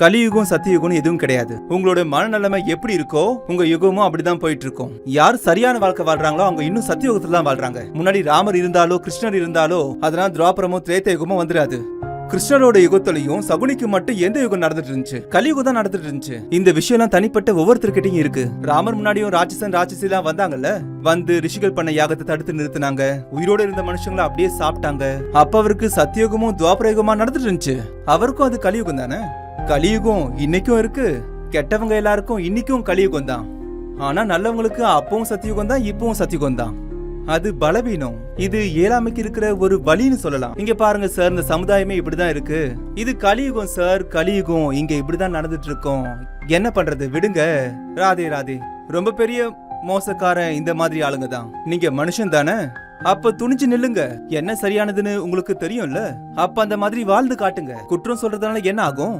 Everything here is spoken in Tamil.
கலியுகம் சத்தியுகம் எதுவும் கிடையாது. உங்களோட மனநிலைமை எப்படி இருக்கோ உங்க யுகமும் அப்படிதான் போயிட்டு இருக்கும் யார் சரியான வாழ்க்கை வாழ்றாங்களோ அவங்க இன்னும் சத்தியுகத்துல தான் வாழ்றாங்க. முன்னாடி ராமர் இருந்தாலோ கிருஷ்ணர் இருந்தாலோ அதெல்லாம் துராபரமும் திரேத்த யுகமும் வந்துடாது. கிருஷ்ணரோட யுகத்திலையும் சகுனிக்கு மட்டும் எந்த யுகம் நடந்துட்டு இருந்துச்சு? கலியுகம் தான் நடந்துட்டு இருந்துச்சு. இந்த விஷயம்லாம் தனிப்பட்ட ஒவ்வொருத்தர்கிட்டயும் இருக்கு. ராமர் முன்னாடியும் ராட்சசன் ராட்சசி எல்லாம் வந்தாங்கல்ல? வந்து ரிஷிகள் பண்ண யாகத்தை தடுத்து நிறுத்தினாங்க. உயிரோட இருந்த மனுஷங்களை அப்படியே சாப்பிட்டாங்க. அப்ப அவருக்கு சத்தியுகமும் துவாபரயுகமா நடந்துட்டு இருந்துச்சு. அவருக்கும் அது கலியுகம் தானே கலியுகம் இன்னைக்கும் இருக்கு கெட்டவங்க எல்லாருக்கும் இன்னைக்கும் கலியுகம் தான் ஆனா நல்லவங்களுக்கு அப்பவும் சத்தியுகம் தான் இப்பவும் சத்தியுகம் தான் அது பலவீனம். இது ஏழாமைக்கு இருக்கிற ஒரு வழின்னு சொல்லலாம். இங்க பாருங்க சார் இந்த சமுதாயமே இப்படிதான் இருக்கு. இது கலியுகம் சார் கலியுகம். இங்க இப்படிதான் நடந்துட்டு இருக்கோம் என்ன பண்றது? விடுங்க. ராதே ராதே. ரொம்ப பெரிய மோசக்காரன் இந்த மாதிரி ஆளுங்க தான். நீங்க மனுஷன் தானே? அப்ப துணிஞ்சு நில்லுங்க. என்ன சரியானதுன்னு உங்களுக்கு தெரியும்ல? அப்ப அந்த மாதிரி வாழ்ந்து காட்டுங்க. குற்றம் சொல்றதுனால என்ன ஆகும்?